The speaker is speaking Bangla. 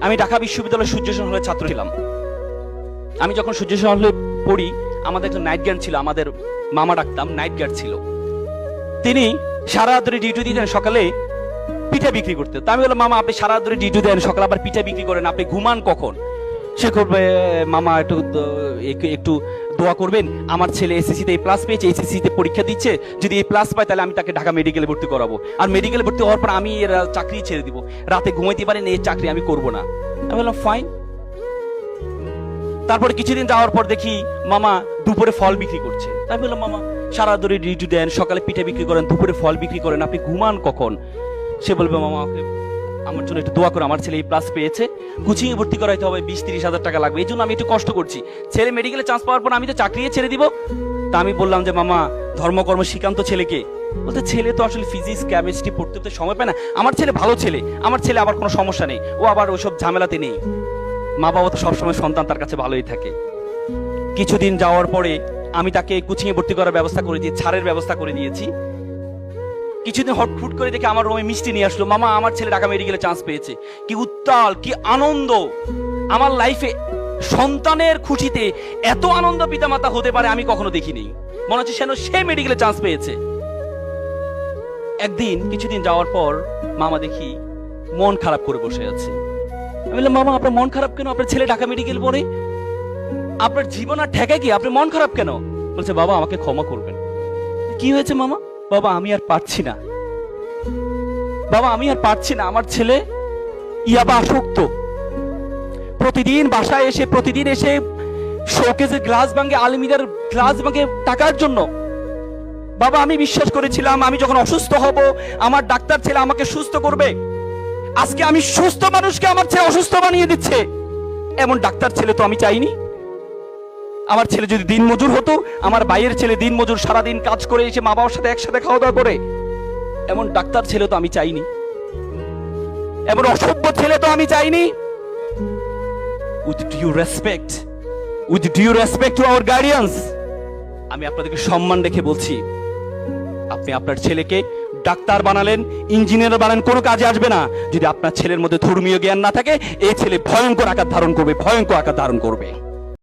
আমি ঢাকা বিশ্ববিদ্যালয়ের সূর্যসন হলে ছাত্র ছিলাম। আমি যখন সূর্যসন হলে পড়ি, আমাদের একটা নাইট গার্ড ছিল, আমাদের মামা ডাকতাম, নাইট গার্ড ছিল। তিনি সারা ধরে ডিউটি দিতেন, সকালে পিঠা বিক্রি করতে। তো আমি বললাম, মামা, আপনি সারা ধরে ডিউটি দেন, সকালে আবার পিঠা বিক্রি করেন, আপনি ঘুমান কখন? সে করবে মামা একটু একটু- দোয়া করবেন। আমার ছেলে এসএসসিতে এই প্লাস পেয়েছে এসএসসিতে পরীক্ষা দিচ্ছে। যদি এই প্লাস পায়, তাহলে আমি তাকে ঢাকা মেডিকেলে ভর্তি করাবো। আর মেডিকেলে ভর্তি হওয়ার পর আমি এর চাকরি ছেড়ে দিব। রাতে ঘুমাইতে পারেন এই চাকরি আমি করব না। আমি বললাম ফাইন তারপরে কিছুদিন যাওয়ার পর দেখি মামা দুপুরে ফল বিক্রি করছে। তাই বললাম, মামা, সারা ধরে ডিউটি দেন, সকালে পিঠে বিক্রি করেন, দুপুরে ফল বিক্রি করেন, আপনি ঘুমান কখন? সে বলবে, মামা আমাকে আমার জন্য একটু দোয়া করো, আমার ছেলে এই প্লাস পেয়েছে। কোচিংয়ে ভর্তি করাইতে হবে বিশ তিরিশ হাজার টাকা লাগবে। এই জন্য আমি একটু কষ্ট করছি। ছেলে মেডিকেলে চান্স পাওয়ার পর আমি তো চাকরি ছেড়ে দিব। তা আমি বললাম যে, মামা, ধর্মকর্ম শিকান্ত ছেলেকে। বলতে ছেলে তো আসলে ফিজিক্স কেমিস্ট্রি পড়তে তো সময় পায় না। আমার ছেলে ভালো ছেলে। আমার ছেলে আবার কোনো সমস্যা নেই। ও আবার ওইসব ঝামেলাতে নেই। মা বাবা তো সবসময় সন্তান তার কাছে ভালোই থাকে। কিছুদিন যাওয়ার পরে আমি তাকে কোচিংয়ে ভর্তি করার ব্যবস্থা করে দিয়ে, ছাড়ের ব্যবস্থা করে দিয়েছি। কিছুদিন হট ফুট করে দেখে আমার রুমে মিষ্টি নিয়ে আসলো। মামা, আমার ছেলে ঢাকা মেডিকেলে চান্স পেয়েছে। কি উত্তাল, কি আনন্দ। আমার লাইফে সন্তানের খুশিতে এত আনন্দ পিতামাতা হতে পারে আমি কখনো দেখিনি। মনে হচ্ছে যেন সে মেডিকেলে চান্স পেয়েছে। একদিন, কিছুদিন যাওয়ার পর মামা দেখি মন খারাপ করে বসে আছে। আমি বললাম, মামা, আপনার মন খারাপ কেন? আপনার ছেলে ঢাকা মেডিকেল পড়ে। আপনার জীবন আর ঠেকায় কি? আপনি মন খারাপ কেন? বলছে, বাবা, আমাকে ক্ষমা করবেন। কি হয়েছে, মামা? বাবা, আমি আর পারছি না। বাবা, আমি আর পারছি না। আমার ছেলে ইয়াবা আসক্ত। প্রতিদিন বাসায় এসে, প্রতিদিন এসে শোকেজের গ্লাস ভাঙে, আলমিরার গ্লাস ভাঙে টাকার জন্য। বাবা, আমি বিশ্বাস করেছিলাম, আমি যখন অসুস্থ হব, আমার ডাক্তার ছেলে আমাকে সুস্থ করবে। আজকে আমি সুস্থ মানুষকে আমার ছেলে অসুস্থ বানিয়ে দিচ্ছে। এমন ডাক্তার ছেলে তো আমি চাইনি। আমার ছেলে যদি দিন মজুর হতো, আমার ভাইয়ের ছেলে দিন মজুর সারাদিন কাজ করে এসে মা বাবার সাথে একসাথে খাওয়া দাওয়া করে। এমন ডাক্তার ছেলে তো আমি চাইনি। এমন অসভ্য ছেলে তো আমি চাইনি। With due respect with due respect to our guardians আমি আপনাদেরকে সম্মান রেখে বলছি, আপনি আপনার ছেলেকে ডাক্তার বানালেন, ইঞ্জিনিয়ার বানালেন, কোনো কাজে আসবে না। যদি আপনার ছেলের মধ্যে ধর্মীয় জ্ঞান না থাকে এই ছেলে ভয়ঙ্কর আকার ধারণ করবে, ভয়ঙ্কর আকার ধারণ করবে।